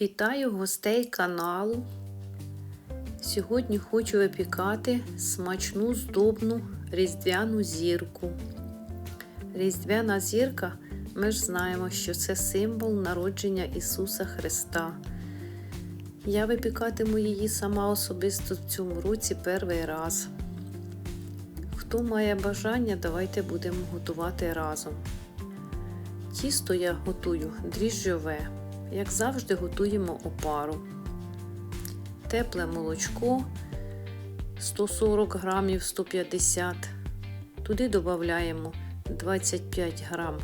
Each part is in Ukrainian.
Вітаю гостей каналу. Сьогодні хочу випікати смачну здобну різдвяну зірку. Різдвяна зірка, ми ж знаємо, що це символ народження Ісуса Христа. Я випікатиму її сама особисто в цьому році перший раз. Хто має бажання, давайте будемо готувати разом. Тісто я готую дріжджове. Як завжди, готуємо опару. Тепле молочко 140 грамів 150. Туди додаємо 25 грам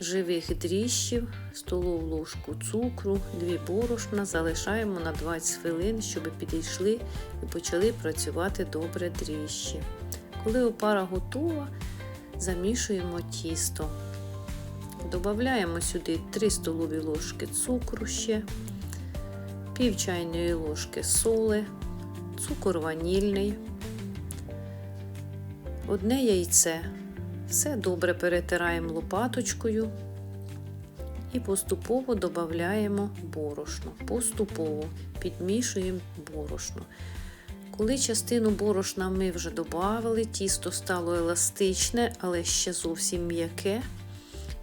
живих дріжджів, столову ложку цукру, 2 борошна, залишаємо на 20 хвилин, щоб підійшли і почали працювати добре дріжджі. Коли опара готова, замішуємо тісто. Додаємо сюди 3 столові ложки цукру ще, пів чайної ложки соли, цукор ванільний, одне яйце. Все добре перетираємо лопаточкою і поступово додаємо борошно. Поступово підмішуємо борошно. Коли частину борошна ми вже додали, тісто стало еластичне, але ще зовсім м'яке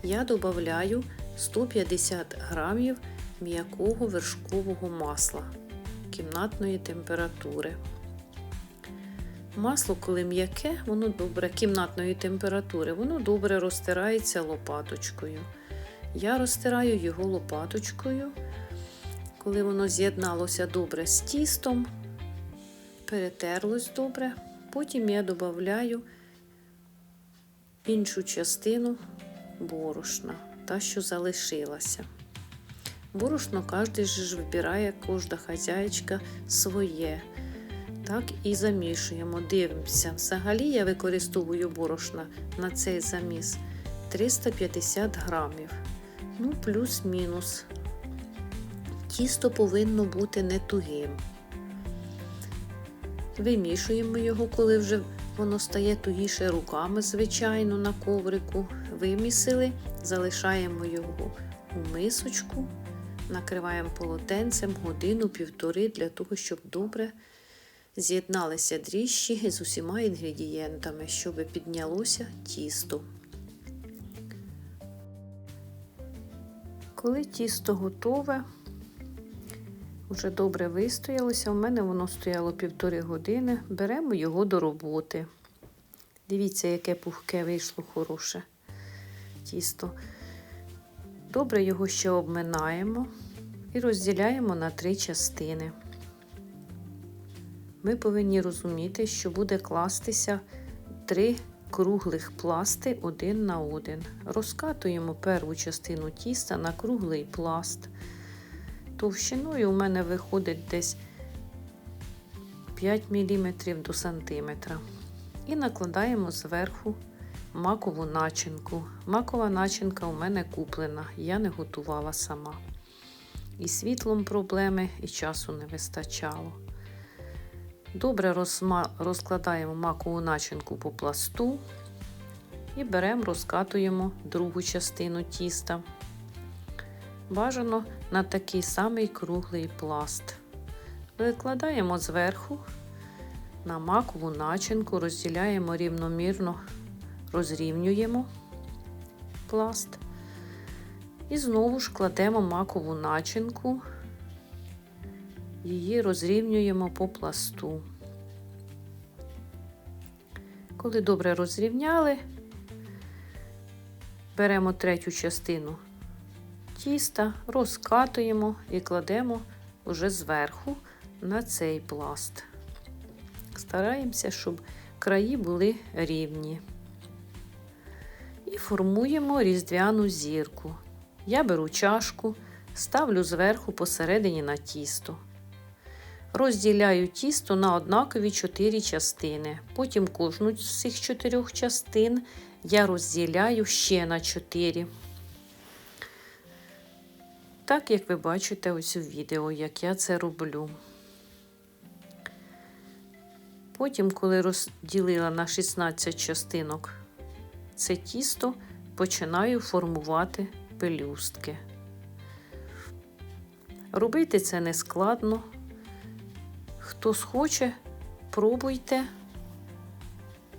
я додаю 150 грамів м'якого вершкового масла кімнатної температури. Масло, коли м'яке, воно добре кімнатної температури, воно добре розтирається лопаточкою. Я розтираю його лопаточкою, коли воно з'єдналося добре з тістом, перетерлось добре, потім я додаю іншу частину борошна, та, що залишилася. Борошно кожен ж вибирає, кожна хазяєчка своє. Так і замішуємо. Дивимося. Взагалі я використовую борошна на цей заміс 350 грамів. Ну, плюс-мінус. Тісто повинно бути не тугим. Вимішуємо його, коли вже воно стає тугіше руками, звичайно, на коврику. Вимісили, залишаємо його у мисочку, накриваємо полотенцем годину-півтори для того, щоб добре з'єдналися дріжджі з усіма інгредієнтами, щоб піднялося тісто. Коли тісто готове, вже добре вистоялося, у мене воно стояло півтори години, беремо його до роботи. Дивіться, яке пухке вийшло хороше тісто. Добре його ще обминаємо і розділяємо на три частини. Ми повинні розуміти, що буде кластися три круглих пласти один на один. Розкатуємо перву частину тіста на круглий пласт. Товщиною у мене виходить десь 5 мм до сантиметра. І накладаємо зверху макову начинку. Макова начинка у мене куплена, я не готувала сама. І світлом проблеми, і часу не вистачало. Добре розкладаємо макову начинку по пласту і беремо, розкатуємо другу частину тіста. Бажано на такий самий круглий пласт. Викладаємо зверху на макову начинку, розділяємо рівномірно, розрівнюємо пласт. І знову ж кладемо макову начинку, її розрівнюємо по пласту. Коли добре розрівняли, беремо третю частину тіста, розкатуємо і кладемо вже зверху на цей пласт. Стараємося, щоб краї були рівні. І формуємо різдвяну зірку. Я беру чашку, ставлю зверху посередині на тісто. Розділяю тісто на однакові 4 частини. Потім кожну з цих 4 частин я розділяю ще на 4. Так, як ви бачите ось у відео, як я це роблю. Потім, коли розділила на 16 частинок це тісто, починаю формувати пелюстки. Робити це не складно. Хто схоче, пробуйте.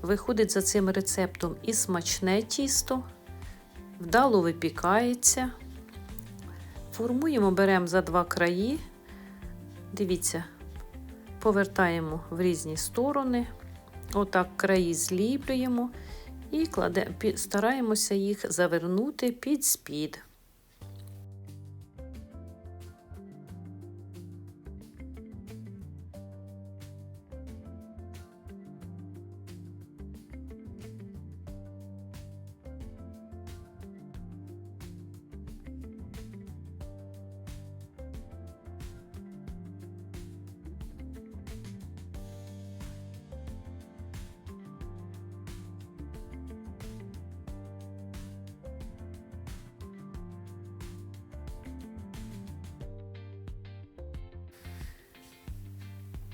Виходить за цим рецептом і смачне тісто, вдало випікається. Формуємо, беремо за два краї. Дивіться, повертаємо в різні сторони. Отак краї зліплюємо і кладе, стараємося їх завернути під спід.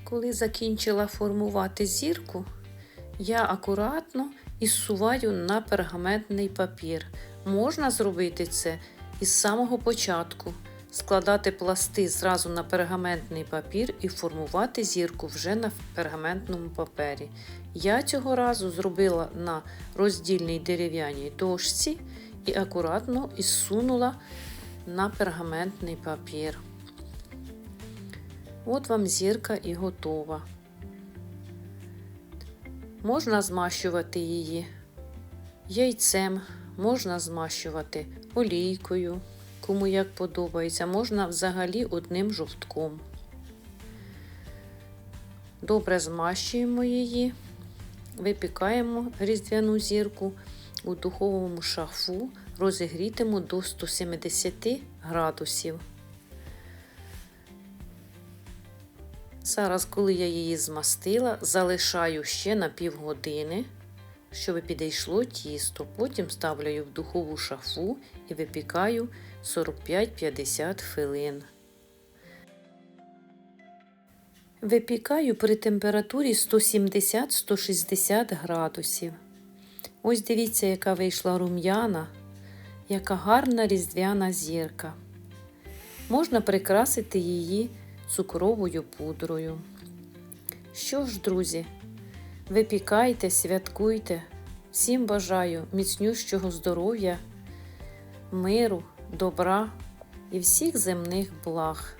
Коли закінчила формувати зірку, я акуратно ізсуваю на пергаментний папір. Можна зробити це із самого початку, складати пласти зразу на пергаментний папір і формувати зірку вже на пергаментному папері. Я цього разу зробила на роздільній дерев'яній дошці і акуратно ізсунула на пергаментний папір. От вам зірка і готова. Можна змащувати її яйцем, можна змащувати олійкою, кому як подобається, можна взагалі одним жовтком. Добре змащуємо її, випікаємо різдвяну зірку у духовому шафу, розігрітимо до 170 градусів. Зараз, коли я її змастила, залишаю ще на півгодини, щоб підійшло тісто. Потім ставлю в духову шафу і випікаю 45-50 хвилин. Випікаю при температурі 170-160 градусів. Ось дивіться, яка вийшла рум'яна, яка гарна різдвяна зірка. Можна прикрасити її цукровою пудрою. Що ж, друзі, випікайте, святкуйте. Всім бажаю міцнющого здоров'я, миру, добра і всіх земних благ.